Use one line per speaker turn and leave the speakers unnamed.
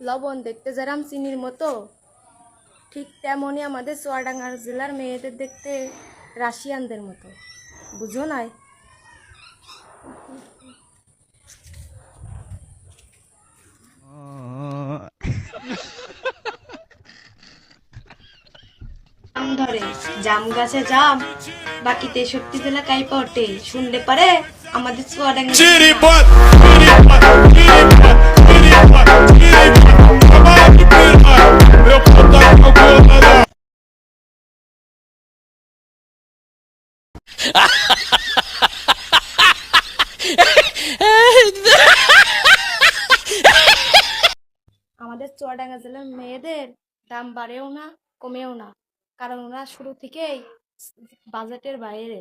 লবণ দেখতে যেরাম চিনির মতো ঠিক তেমনই আমাদের চুয়াডাঙ্গার জেলার মেয়েদের দেখতে রাশিয়ানদের মতো। বুঝো নাই? জাম ধরে জাম গাছে জাম বাকি তেষট্টি জেলা ওঠে শুনলে পারে আমাদের চুয়াডাঙ্গা আমাদের চুয়াডাঙ্গা জেলার মেয়েদের দাম বাড়েও না, কমেও না। কারণ ওরা শুরু থেকেই বাজেটের বাইরে।